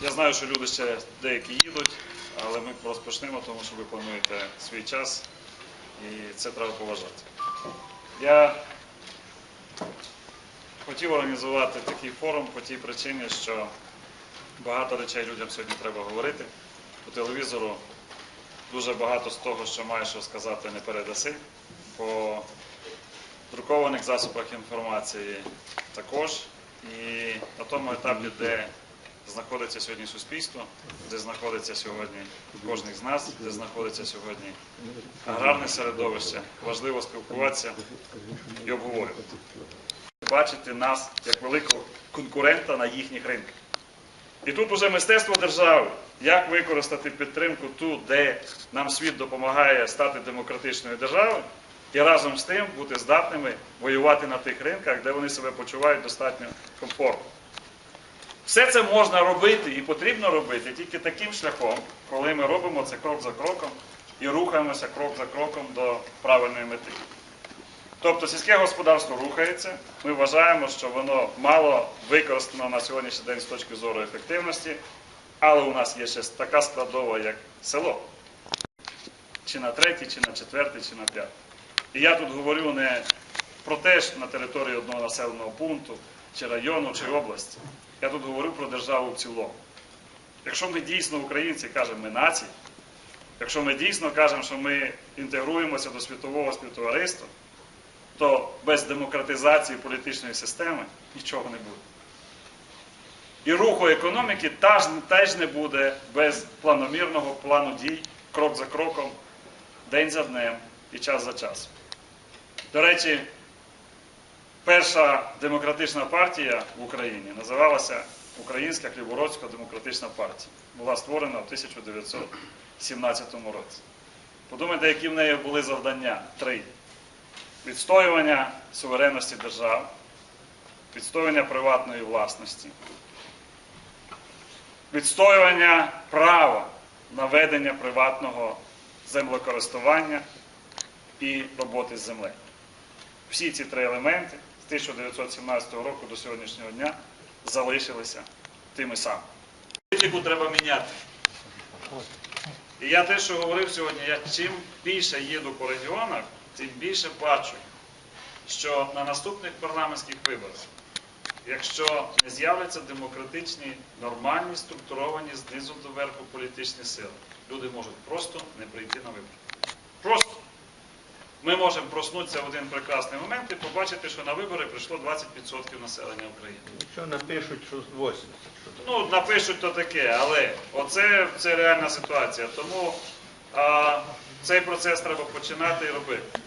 Я знаю, що люди ще деякі їдуть, але ми розпочнемо, тому що ви плануєте свій час і це треба поважати. Я хотів організувати такий форум по тій причині, що багато речей людям сьогодні треба говорити. По телевізору дуже багато з того, що маєш розказати, не передаси. По друкованих засобах інформації також. І на тому етапі, де знаходиться сьогодні суспільство, де знаходиться сьогодні кожен з нас, де знаходиться сьогодні аграрне середовище, важливо спілкуватися і обговорювати. Бачити нас як великого конкурента на їхніх ринках. І тут уже мистецтво держави, як використати підтримку ту, де нам світ допомагає стати демократичною державою, і разом з тим бути здатними воювати на тих ринках, де вони себе почувають достатньо комфортно. Все це можна робити і потрібно робити тільки таким шляхом, коли ми робимо це крок за кроком і рухаємося крок за кроком до правильної мети. Тобто сільське господарство рухається. Ми вважаємо, що воно мало використано на сьогоднішній день з точки зору ефективності, але у нас є ще така складова, як село. Чи на третій, чи на четвертий, чи на п'ятий. І я тут говорю не про те, що на території одного населеного пункту, чи району, чи області. Я тут говорю про державу в цілому. Якщо ми дійсно українці кажемо, ми нації, якщо ми дійсно кажемо, що ми інтегруємося до світового співтовариства, то без демократизації політичної системи нічого не буде. І руху економіки теж, не буде без планомірного плану дій, крок за кроком, день за днем і час за часом. До речі, перша демократична партія в Україні називалася Українська Хлібородська демократична партія. Була створена в 1917 році. Подумайте, які в неї були завдання. Три відстоювання суверенності держав, відстоювання приватної власності, відстоювання права на ведення приватного землекористування і роботи з землею. Всі ці три елементи з 1917 року до сьогоднішнього дня залишилися тими самими. Політику треба міняти. І я те, що говорив сьогодні, я чим більше їду по регіонах, тим більше бачу, що на наступних парламентських виборах, якщо не з'являться демократичні, нормальні, структуровані знизу до верху політичні сили, люди можуть просто не прийти на вибори. Ми можемо проснутися в один прекрасний момент і побачити, що на вибори прийшло 20% населення України. Якщо напишуть, що 80%. Ну, напишуть то таке, але оце це реальна ситуація. Тому а, цей процес треба починати і робити.